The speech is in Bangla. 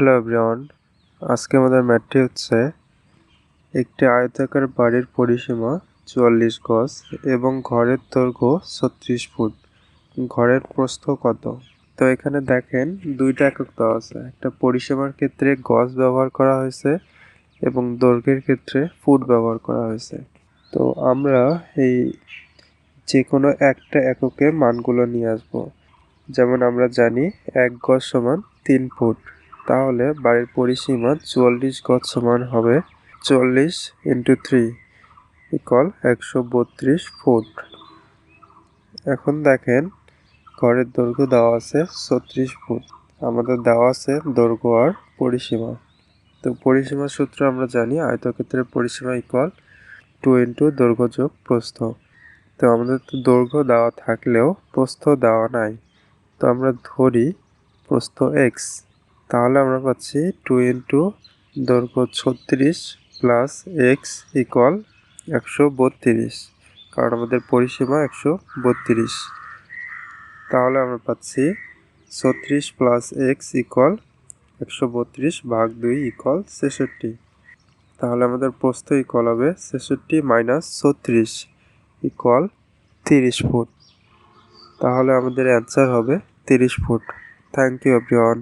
হ্যালো এভরিওয়ান আজকে আমাদের ম্যাটটি হচ্ছে একটি আয়তাকার বাড়ির পরিসীমা চুয়াল্লিশ গজ এবং ঘরের দৈর্ঘ্য ছত্রিশ ফুট। ঘরের প্রস্থ কত? তো এখানে দেখেন দুইটা একক দেওয়া আছে। একটা পরিসীমার ক্ষেত্রে গজ ব্যবহার করা হয়েছে এবং দৈর্ঘ্যের ক্ষেত্রে ফুট ব্যবহার করা হয়েছে। তো আমরা এই যে কোনো একটা এককে মানগুলো নিয়ে আসব। যেমন আমরা জানি এক গজ সমান তিন ফুট। তাহলে বাড়ির পরিসীমা চুয়াল্লিশ গজ সমান হবে চল্লিশ ইন্টু থ্রি ইকল একশো বত্রিশ ফুট এখন দেখেন ঘরের দৈর্ঘ্য দেওয়া আছে ছত্রিশ ফুট আমাদের দেওয়া আছে দৈর্ঘ্য আর পরিসীমা। তো পরিসীমার সূত্র আমরা জানি, আয়তক্ষেত্রের পরিসীমা ইকল টু ইন্টু দৈর্ঘ্য যোগ প্রস্থ। তো আমাদের তো দৈর্ঘ্য দেওয়া থাকলেও প্রস্থ দেওয়া নাই। তো আমরা ধরি প্রস্থ এক্স তাহলে আমরা পাচ্ছি টু ইন্টু দৈর্ঘ্য ছত্রিশ প্লাস এক্স ইকুয়াল একশো বত্রিশ, কারণ আমাদের পরিসীমা একশো বত্রিশ। তাহলে আমরা পাচ্ছি ছত্রিশ প্লাস এক্স ইকুয়াল একশো বত্রিশ ভাগ দুই ইকুয়াল ছেষট্টি। তাহলে আমাদের প্রস্থ ইকুয়াল হবে ছেষট্টি মাইনাস ছত্রিশ ইকুয়াল তিরিশ ফুট। তাহলে আমাদের অ্যান্সার হবে তিরিশ ফুট। Thank you everyone